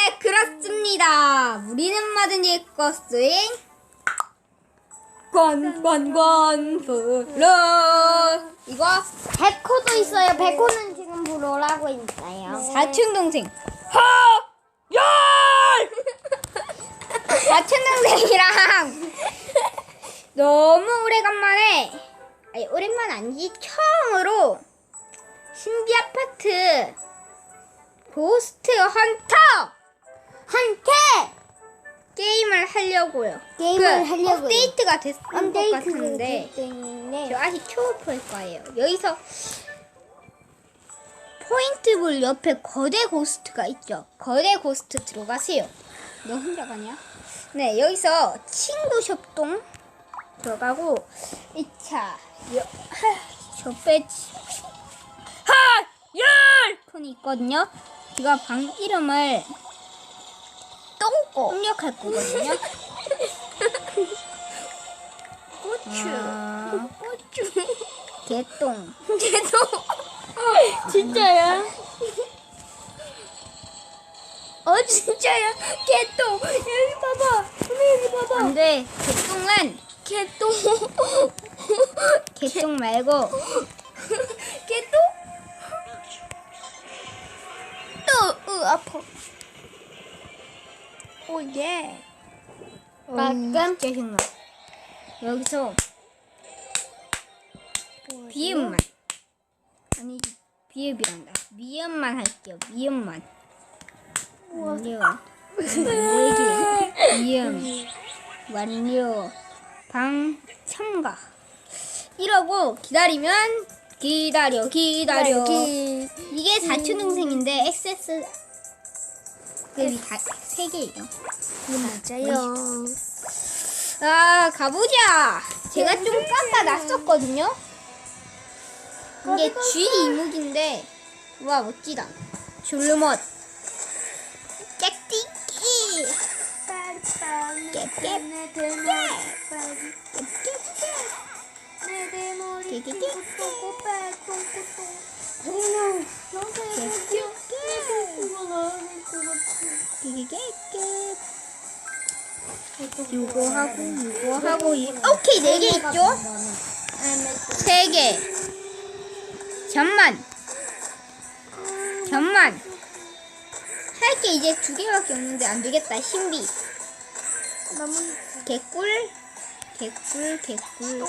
네, 그렇습니다. 우리는 뭐든지 꽃스윙. 관관관 불러. 이거 백호도 있어요. 백호는 지금 불어라고 있어요. 사촌 동생. 하! 열! 사촌 동생이랑 너무 오래간만에 아니 오랜만 아니지 처음으로 신비 아파트 고스트 헌 게임을 하려고요. 게임을 그 하려고요. 업데이트가 됐던 것 같은데 저 아직 초보일 거예요. 여기서 포인트볼 옆에 거대 고스트가 있죠. 거대 고스트 들어가세요. 너 혼자 가냐? 네, 여기서 친구 협동 들어가고 2차 여, 하, 저 배치 하! 열! 폰이 있거든요. 제가 방 이름을 똥꼬 입력할 거거든요. 고추. 아, 고추. 개똥. 개똥. 진짜야? 어 진짜야? 개똥. 여기 봐봐. 선배 여기 봐봐. 안 돼. 개똥은 개똥. 개똥 말고 개똥? 으, 으, 아파. 오, 예. 가끔 생각. 여기서 비음만 아니지 비읍이란다. 미음만 할게요. 미음만. 완료. 미음 완료. 방 참가. 이러고 기다리면 기다려 기다려. 기- 이게 사촌 동생인데 액 급이 다세 개예요. 맞아요. 아 가보자. 제가 좀 깎아놨었거든요. 이게 G 이목인데 와 멋지다. 줄무엇 깨띠끼 깨깨 깨 요거 하고 요거 하고 이- 오케이 네 개 있죠? 세 개. 잠만. 잠만. 할 게 이제 두 개밖에 없는데 안 되겠다. 신비. 개꿀. 개꿀 개꿀.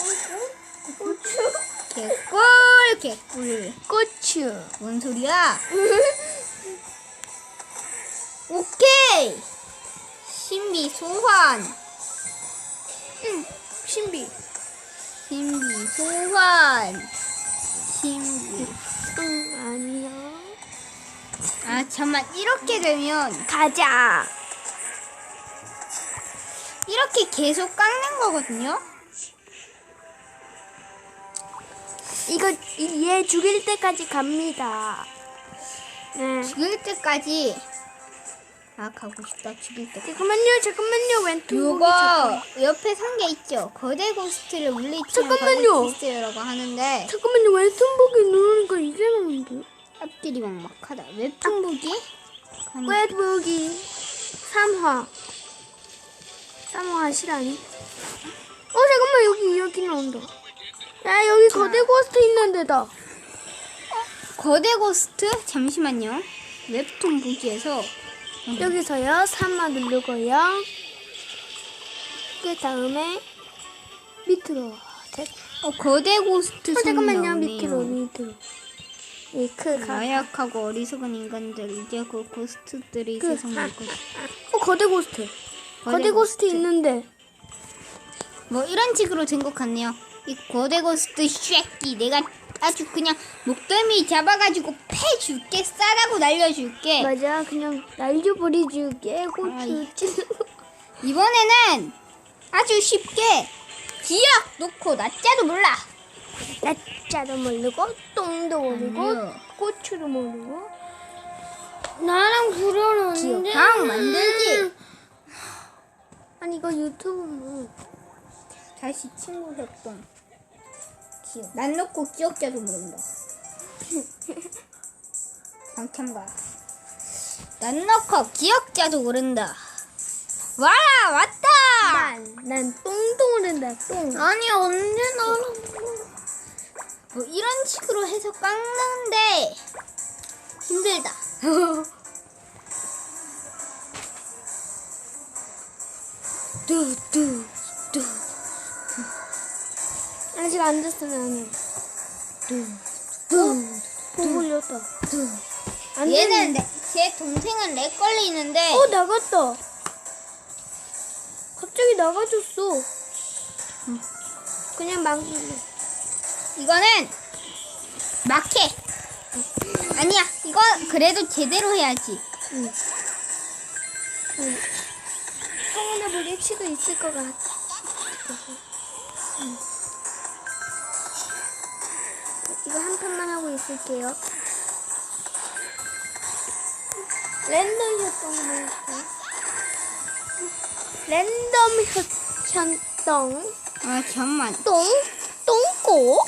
개꿀 개꿀. 고추. 뭔 소리야? 오케이. 신비 소환. 응, 신비. 신비 소환. 신비. 응, 아니야. 아 잠만 이렇게 되면 가자. 이렇게 계속 깎는 거거든요. 이거 이- 얘 죽일 때까지 갑니다. 네. 죽일 때까지 아 가고 싶다 죽일 때. 잠깐만요, 잠깐만요. 왼쪽 요거 옆에 산 게 있죠. 거대 고스트를 물리치면 잠깐만요. 거대 고스트라고 하는데 잠깐만요. 왼손 보기 누르니까 이게 나오는데. 앞길이 막막하다. 웹툰 보기? 아니, 왼보기 3화. 3화 실화니? 어 잠깐만 여기 여기 나온다. 야 여기 거대 고스트 있는 데다. 거대 고스트? 잠시만요. 웹툰 보기에서 여기서요 3화 누르고요. 그 다음에 밑으로. 자, 어, 거대 고스트 어, 선 잠깐만요. 밑으로 밑으로. 이크 가. 나약하고 어리석은 인간들 이제 그 고스트들이 그, 세상에 아, 있거든. 어 거대 고스트. 거대, 고스트 있는데. 뭐 이런 식으로 된 것 같네요. 이 거대 고스트 쉐끼 내가 아주 그냥 목덜미 잡아가지고 패줄게 싸다고 날려줄게. 맞아 그냥 날려버리줄게 고추. 이번에는 아주 쉽게 기억 놓고 낮자도 몰라. 날짜도 모르고 똥도 모르고 아니요. 고추도 모르고 나랑 부르는데 기억 방 만들기. 아니 이거 유튜브 다시 친구 협동. 기억. 난 놓고 기억자도 모른다. 방참가. 난 넣고 기억자도 모른다. 와 왔다. 난, 난 똥똥 오른다, 똥. 아니 언제 나라? 뭐 이런 식으로 해서 깎는데 힘들다. 뚜뚜 뚜. 아직 안 나는. 뚜. 또 걸렸다. 안 얘는. 내, 제 동생은 렉 걸리는데 어, 나갔다. 갑자기 나가줬어. 그냥 막, 이거는 막해. 아니야, 이거 그래도 제대로 해야지. 응. 응. 성원에 물리치도 있을 것 같아. 있을게요. 랜덤 할게요. 랜덤 협동 아 잠만. 똥 똥꼬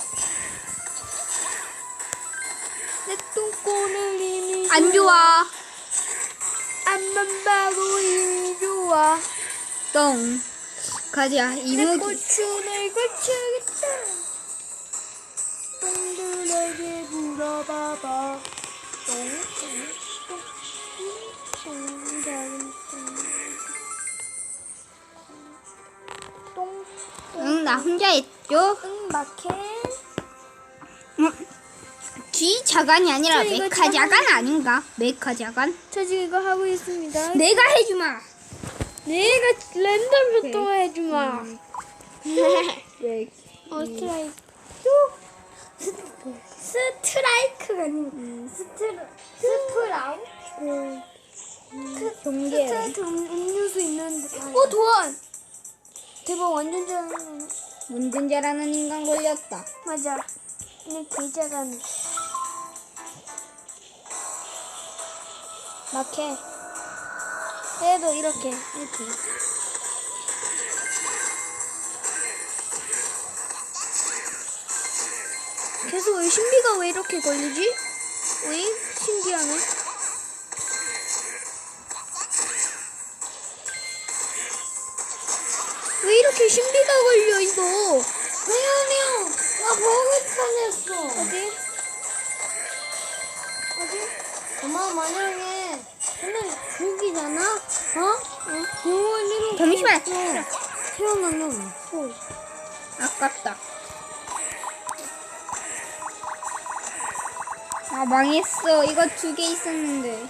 내 똥꼬는 이미 안 좋아. 앞만 봐도 이미 좋아 똥. 가자. 내 이모기. 고추를 고추 똥똥똥똥똥똥 응, 나 혼자 했죠. 응, 마켓. 응. G 자간이 아니라 메카 자간 아닌가? 메카 자간? 저 지금 이거 하고 있습니다. 내가 해주마. 내가 랜덤 교통을 해주마. 네. 어, 스트라이크. 스트라이크가 아니고 스트라 스프라우. 경계. 스트라이크 음- 음료수 있는데. 어 도안. 대박 완전 잘하네. 운전자라는 인간 걸렸다. 맞아. 그냥 계좌가는. 마켓. 얘도 이렇게 이렇게. 계속 왜 신비가 왜 이렇게 걸리지? 왜? 신기하네. 왜 이렇게 신비가 걸려 이거? 왜냐면 나 버그 찾았어. 어디? 어디? 엄마 만약에 근데 죽이잖아? 어? 응? 영원히로 잠시만. 태어나면 어. 아깝다. 아 망했어. 이거 두 개 있었는데.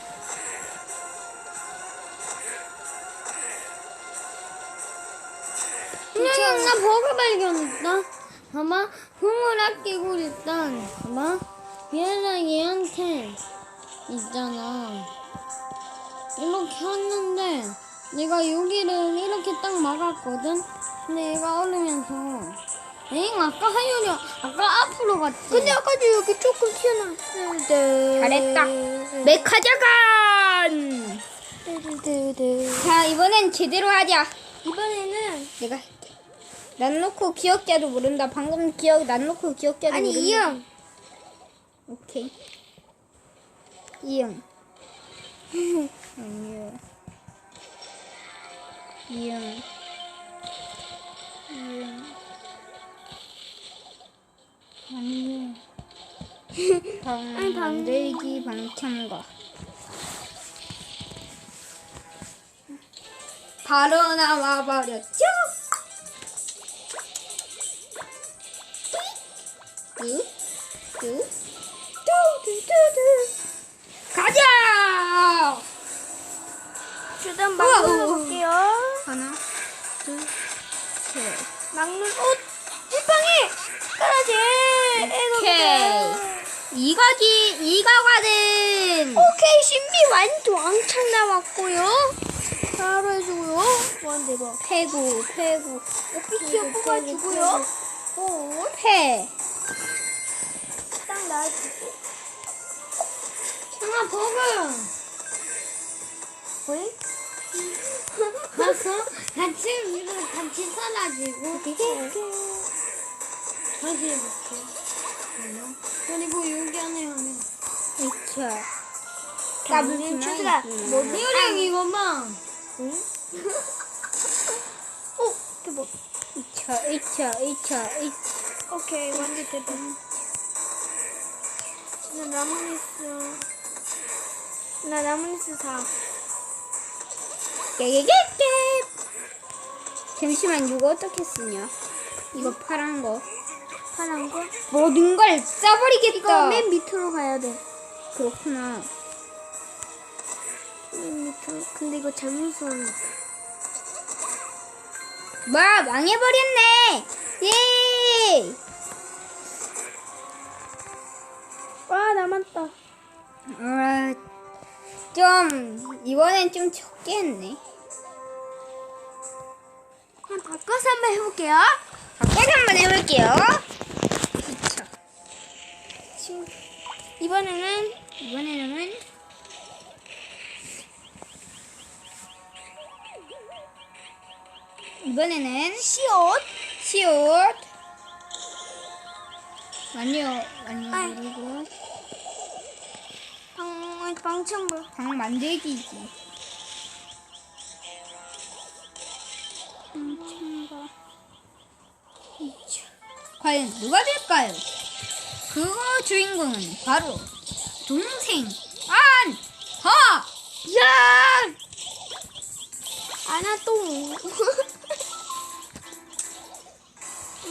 그냥 나 버그 발견했다. 봐봐, hum을 아끼고 일단 봐봐. 얘랑 얘한테 있잖아. 이렇게 했는데 내가 여기를 이렇게 딱 막았거든. 근데 얘가 얼으면서 엥 아까 하율이 아까 앞으로 갔지. 근데 아까도 여기 조금 튀어나왔는데. 잘했다. 메카 자간. 뜨드드드. 자 이번엔 제대로 하자. 이번에는 내가 할게. 난 놓고 기억자도 모른다. 방금 기억 난 놓고 기억자도 아니 모른다. 이형 오케이. 아니요. 이응. 만들기 방참가. 바로 나와버렸죠? 가자! 주단 우와, 막는 우와. 볼게요. 하나, 둘, 셋. 막는 옷 지팡이 그러지. 오케이. 이거지, 이거거든. 오케이 신비 완전 왕창 나왔고요. 바로 해주고요. 완 대박. 패고, 패고, 오피키어 뽑아주고요. 오, 패. 딱 나와주고. 청아 버그. 왜? 봤어? 같이, 이거 같이 써가지고. 다시 해볼게. 그리고 여기 안에 하면. 이차. 까불지 추스가 말고. 뭐 리오랑 이것만. 오 대박. 이차 이차 이차 이차 오케이 완전 대박. 나 나무니스. 나 나무니스 사. 깨깨깨깨 잠시만 이거 어떻게 쓰냐 이거 파란 거 파란 거? 모든 걸 써버리겠다 이거 맨 밑으로 가야 돼. 그렇구나 맨 밑으로. 근데 이거 잘못 썼네. 와 망해버렸네 예 와 남았다. 아, 좀 이번엔 좀 적게 했네 그럼 바꿔서 한번 해볼게요. 바꿔서 한번 해볼게요 지금 이번에는 이번에는 이번에는 시옷. 시옷 아니요 아니요. 그리고 방 방청물. 방 만들기지 음, 과연 누가 될까요? 그거 주인공은 바로 동생 안하 야! 아나똥.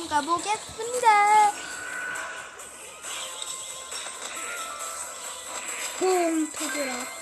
가보겠습니다. 퐁 터져라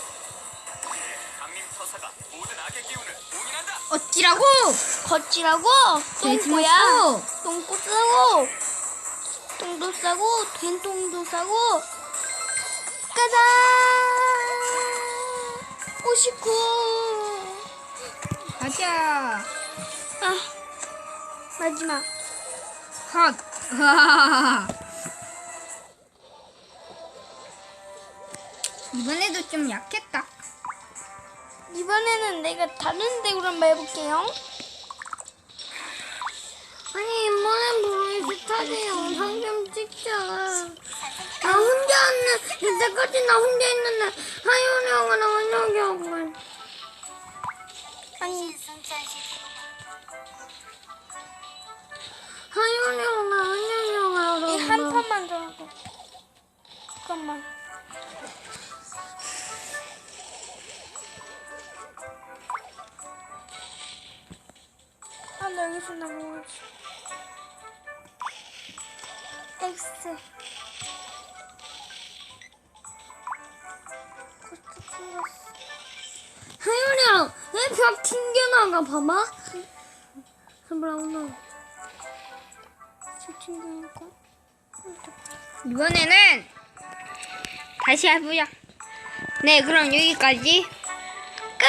어찌라고? 돼지 똥꼬야? 먹고. 똥꼬 싸고 똥도 싸고 된똥도 싸고. 가자! 오시쿠 가자. 아 마지막. 헛. 이번에도 좀 약했다 이번에는 내가 다른 데 그럼 해볼게요. 아니 이번엔 보면 비슷하게 영상 좀 찍자. 나 혼자 있는 이때까지 나 혼자 있는데 X. 하윤이야, 왜벽 튕겨나가, 봐봐. 브라운아. 저 튕겨나가? 이번에는 다시 해보자 네 그럼 여기까지 끝